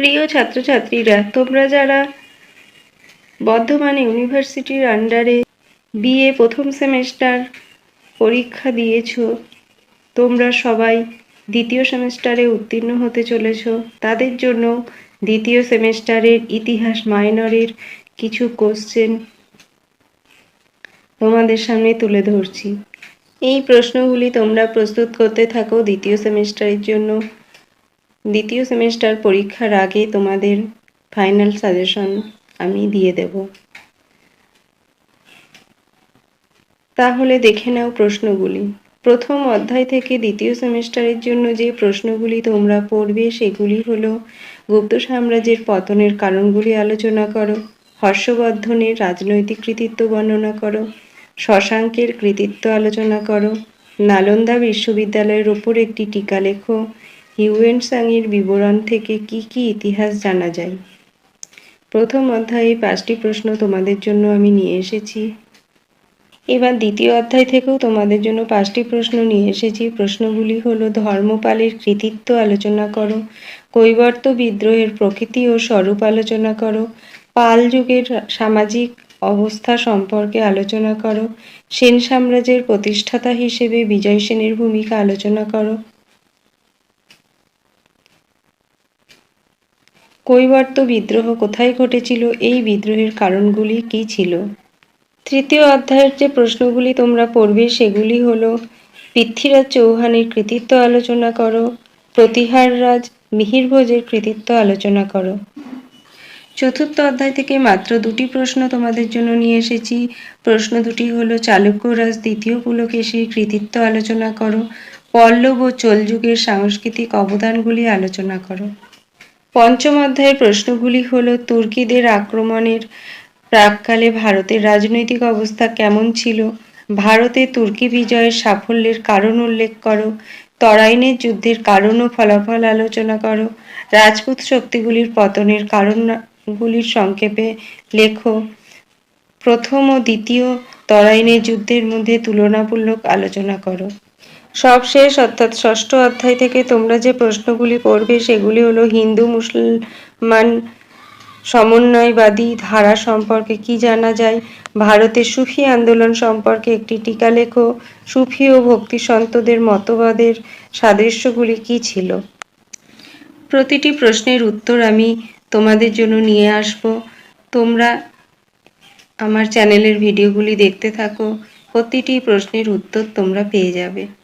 প্রিয় ছাত্রছাত্রীরা, তোমরা যারা বর্ধমান ইউনিভার্সিটির আন্ডারে বিএ প্রথম সেমেস্টার পরীক্ষা দিয়েছ, তোমরা সবাই দ্বিতীয় সেমেস্টারে উত্তীর্ণ হতে চলেছ। তাদের জন্য দ্বিতীয় সেমেস্টারের ইতিহাস মাইনরের কিছু কোশ্চেন তোমাদের সামনে তুলে ধরছি। এই প্রশ্নগুলি তোমরা প্রস্তুত করতে থাকো দ্বিতীয় সেমেস্টারের জন্য। দ্বিতীয় সেমেস্টার পরীক্ষার আগে তোমাদের ফাইনাল সাজেশন আমি দিয়ে দেব। তাহলে দেখে নাও প্রশ্নগুলি। প্রথম অধ্যায় থেকে দ্বিতীয় সেমিস্টারের জন্য যে প্রশ্নগুলি তোমরা পড়বে সেগুলি হলো, গুপ্ত সাম্রাজ্যের পতনের কারণগুলি আলোচনা করো, হর্ষবর্ধনের রাজনৈতিক কৃতিত্ব বর্ণনা করো, শশাঙ্কের কৃতিত্ব আলোচনা করো, নালন্দা বিশ্ববিদ্যালয়ের ওপর একটি টিকা লেখো হিউয়েন সাংয়ের বিবরণ থেকে কি কি ইতিহাস জানা যায়? প্রথম অধ্যায়ে পাঁচটি প্রশ্ন তোমাদের জন্য আমি নিয়ে এসেছি। এবার দ্বিতীয় অধ্যায় থেকেও তোমাদের জন্য পাঁচটি প্রশ্ন নিয়ে এসেছি। প্রশ্নগুলি হলো, ধর্মপালের কৃতিত্ব আলোচনা করো, কৈবর্ত বিদ্রোহের প্রকৃতি ও স্বরূপ আলোচনা করো, পাল যুগের সামাজিক অবস্থা সম্পর্কে আলোচনা করো, সেন সাম্রাজ্যের প্রতিষ্ঠাতা হিসেবে বিজয় সেনের ভূমিকা আলোচনা করো কৈবর্ত বিদ্রোহ কোথায় ঘটেছিল? এই বিদ্রোহের কারণগুলি কি ছিল? তৃতীয় অধ্যায়ের যে প্রশ্নগুলি তোমরা পড়বে, সেগুলি হলো, পৃথ্বীরাজ চৌহানের কৃতিত্ব আলোচনা করো, প্রতিহার রাজ মিহিরভোজের কৃতিত্ব আলোচনা করো। চতুর্থ অধ্যায় থেকে মাত্র দুটি প্রশ্ন তোমাদের জন্য নিয়ে এসেছি। প্রশ্ন দুটি হলো, চালুক্য রাজ দ্বিতীয় পুলকেশীর কৃতিত্ব আলোচনা করো, পল্লব ও চোল যুগের সাংস্কৃতিক অবদানগুলি আলোচনা করো। পঞ্চম অধ্যায়ের প্রশ্নগুলি হল, তুর্কিদের আক্রমণের প্রাককালে ভারতের রাজনৈতিক অবস্থা কেমন ছিল? ভারতে তুর্কি বিজয়ের সাফল্যের কারণ উল্লেখ করো। তরাইনের যুদ্ধের কারণ ও ফলাফল আলোচনা করো। রাজপুত শক্তিগুলির পতনের কারণগুলির সংক্ষেপে লেখো। প্রথম ও দ্বিতীয় তরাইনের যুদ্ধের মধ্যে তুলনামূলক আলোচনা করো। সবশেষ অর্থাৎ ষষ্ঠ অধ্যায় থেকে তোমরা যে প্রশ্নগুলি পড়বে, সেগুলি হলো হিন্দু, মুসলমান সমন্বয়বাদী ধারা সম্পর্কে কি জানা যায়? ভারতের সুফি আন্দোলন সম্পর্কে একটি টিকা লেখো। সুফি ও ভক্তি সন্তদের মতবাদের সাদৃশ্যগুলি কি ছিল? প্রতিটি প্রশ্নের উত্তর আমি তোমাদের জন্য নিয়ে আসব। তোমরা আমার চ্যানেলের ভিডিওগুলি দেখতে থাকো। প্রতিটি প্রশ্নের উত্তর তোমরা পেয়ে যাবে।